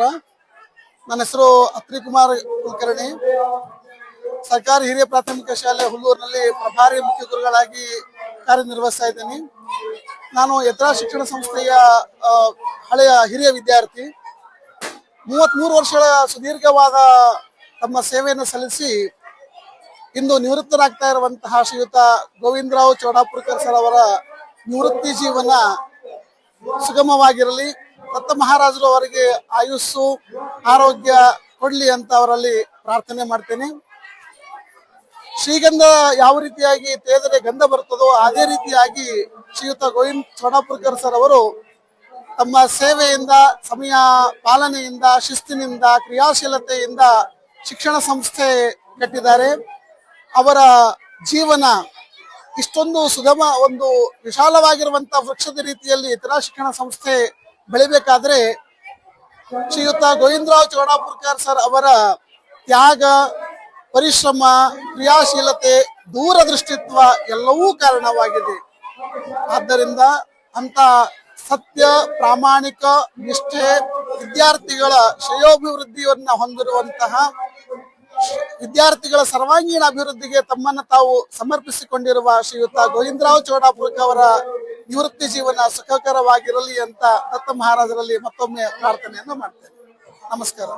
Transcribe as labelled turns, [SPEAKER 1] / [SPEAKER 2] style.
[SPEAKER 1] ನನ್ನ ಹೆಸರು ಅತ್ರಿ ಕುಮಾರ್ ಕುಲಕರ್ಣಿ. ಸರ್ಕಾರಿ ಹಿರಿಯ ಪ್ರಾಥಮಿಕ ಶಾಲೆ ಹುಲ್ಲೂರಿನಲ್ಲಿ ಪ್ರಭಾರಿ ಮುಖ್ಯ ಗುರುಗಳಾಗಿ ಕಾರ್ಯನಿರ್ವಹಿಸ್ತಾ ಇದ್ದೀನಿ. ನಾನು ಯತ್ರಾ ಶಿಕ್ಷಣ ಸಂಸ್ಥೆಯ ಹಳೆಯ ಹಿರಿಯ ವಿದ್ಯಾರ್ಥಿ. ಮೂವತ್ಮೂರು ವರ್ಷಗಳ ಸುದೀರ್ಘವಾದ ತಮ್ಮ ಸೇವೆಯನ್ನು ಸಲ್ಲಿಸಿ ಇಂದು ನಿವೃತ್ತರಾಗ್ತಾ ಇರುವಂತಹ ಶ್ರೀಯುತ ಗೋವಿಂದರಾವ್ ಚೌಡಾಪುರ್ಕರ್ ಸರ್ ಅವರ ನಿವೃತ್ತಿ ಜೀವನ ಸುಗಮವಾಗಿರಲಿ. ದತ್ತ ಮಹಾರಾಜರು ಅವರಿಗೆ ಆಯುಸ್ಸು, ಆರೋಗ್ಯ ಕೊಡ್ಲಿ ಅಂತ ಅವರಲ್ಲಿ ಪ್ರಾರ್ಥನೆ ಮಾಡ್ತೇನೆ. ಶ್ರೀಗಂಧ ಯಾವ ರೀತಿಯಾಗಿ ತೇದರೆ ಗಂಧ ಬರ್ತದೋ ಅದೇ ರೀತಿಯಾಗಿ ಶ್ರೀಯುತ ಗೋವಿಂದ್ ಚೌಡಾಪುರ್ಕರ್ ಸರ್ ಅವರು ತಮ್ಮ ಸೇವೆಯಿಂದ, ಸಮಯ ಪಾಲನೆಯಿಂದ, ಶಿಸ್ತಿನಿಂದ, ಕ್ರಿಯಾಶೀಲತೆಯಿಂದ ಶಿಕ್ಷಣ ಸಂಸ್ಥೆ ಕಟ್ಟಿದ್ದಾರೆ. ಅವರ ಜೀವನ ಇಷ್ಟೊಂದು ಸುಗಮ, ಒಂದು ವಿಶಾಲವಾಗಿರುವಂತಹ ವೃಕ್ಷದ ರೀತಿಯಲ್ಲಿ ಇತರ ಶಿಕ್ಷಣ ಸಂಸ್ಥೆ ಬೆಳಿಬೇಕಾದ್ರೆ ಶ್ರೀಯುತ ಗೋವಿಂದರಾವ್ ಚೌಡಾಪುರ್ಕರ್ ಸರ್ ಅವರ ತ್ಯಾಗ, ಪರಿಶ್ರಮ, ಕ್ರಿಯಾಶೀಲತೆ, ದೂರದೃಷ್ಟಿತ್ವ ಎಲ್ಲವೂ ಕಾರಣವಾಗಿದೆ. ಆದ್ದರಿಂದ ಅಂತ ಸತ್ಯ, ಪ್ರಾಮಾಣಿಕ ನಿಷ್ಠೆ ವಿದ್ಯಾರ್ಥಿಗಳ ಶ್ರೇಯೋಭಿವೃದ್ಧಿಯನ್ನ ಹೊಂದಿರುವಂತಹ ವಿದ್ಯಾರ್ಥಿಗಳ ಸರ್ವಾಂಗೀಣ ಅಭಿವೃದ್ಧಿಗೆ ತಮ್ಮನ್ನ ತಾವು ಸಮರ್ಪಿಸಿಕೊಂಡಿರುವ ಶ್ರೀಯುತ ಗೋವಿಂದರಾವ್ ಚೌಡಾಪುರ್ಕ ಅವರ ನಿವೃತ್ತಿ ಜೀವನ ಸುಖಕರವಾಗಿರಲಿ ಅಂತ ದತ್ತ ಮಹಾರಾಜರಲ್ಲಿ ಮತ್ತೊಮ್ಮೆ ಪ್ರಾರ್ಥನೆಯನ್ನು ಮಾಡ್ತೇನೆ. ನಮಸ್ಕಾರ.